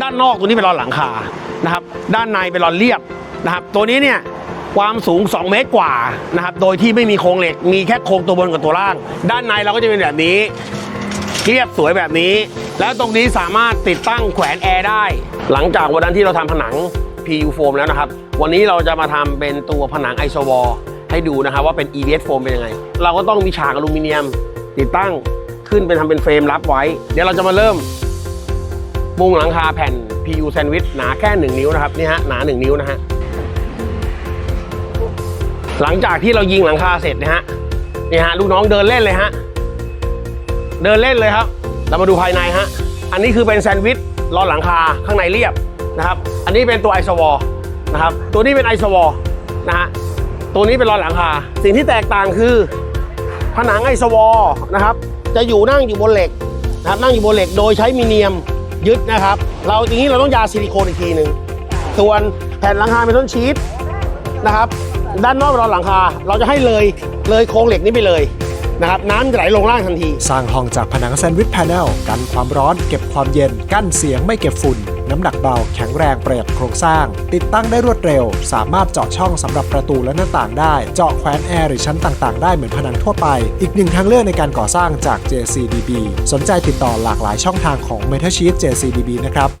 ด้านนอกตัวนี้เป็นรอนหลังคานะครับด้านในเป็นรอนเรียบนะครับตัวนี้เนี่ยความสูง 2 เมตรกว่านะครับโดยที่ไม่มีโครงเหล็ก มีแค่โครงตัวบนกับตัวล่าง ด้านในเราก็จะเป็นแบบนี้เรียบสวยแบบนี้ แล้วตรงนี้สามารถติดตั้งแขวนแอร์ได้ หลังจากวันนั้นที่เราทำผนัง PU foam แล้วนะครับ วันนี้เราจะมาทำเป็นตัวผนังไอโซวอให้ดูนะครับว่าเป็น EVS foam เป็นยังไง เราก็ต้องมีฉากอลูมิเนียม ติดตั้งขึ้นเป็นทำเป็นเฟรมรับไว้ เดี๋ยวเราจะมาเริ่ม มุงหลังคาแผ่น PU sandwich หนาแค่ 1 นิ้วนะครับนี่ฮะหนา 1 นิ้วนะฮะหลังจากที่เรายิงหลังคาเสร็จนะฮะนี่ฮะลูกน้องเดินเล่นเลยฮะเดินเล่นเลยครับ เรามาดูภายในฮะอันนี้คือเป็นแซนด์วิชรอนหลังคาข้างในเรียบนะครับ อันนี้เป็นตัวไอซวอนะครับตัวนี้เป็นไอซวอนะฮะตัวนี้เป็นรอนหลังคา สิ่งที่แตกต่างคือผนังไอซวอนะครับ จะอยู่นั่งอยู่บนเหล็กนะครับนั่งอยู่บนเหล็กโดยใช้มีเนียม ยึดนะครับ เราทีนี้เราต้องยาซิลิโคนอีกทีหนึ่งส่วนแผ่นหลังคาเป็นต้นชีทนะครับ ด้านนอกเป็นรอนหลังคา เราจะให้เลยเลยโครงเหล็กนี้ไปเลย นะครับน้ำจะไหลลงล่างทันที สร้างห้องจากผนังแซนด์วิชแพนเนลกันความร้อนเก็บความเย็น กั้นเสียงไม่เก็บฝุ่น น้ำหนักเบาแข็งแรงประหยัดโครงสร้าง ติดตั้งได้รวดเร็ว สามารถเจาะช่องสำหรับประตูและหน้าต่างได้ เจาะแขวนแอร์หรือชั้นต่างๆ ได้เหมือนผนังทั่วไป อีกหนึ่งทางเลือกในการก่อสร้างจาก JCDB สนใจติดต่อหลากหลายช่องทางของ m e t a Sheet JCDB นะครับ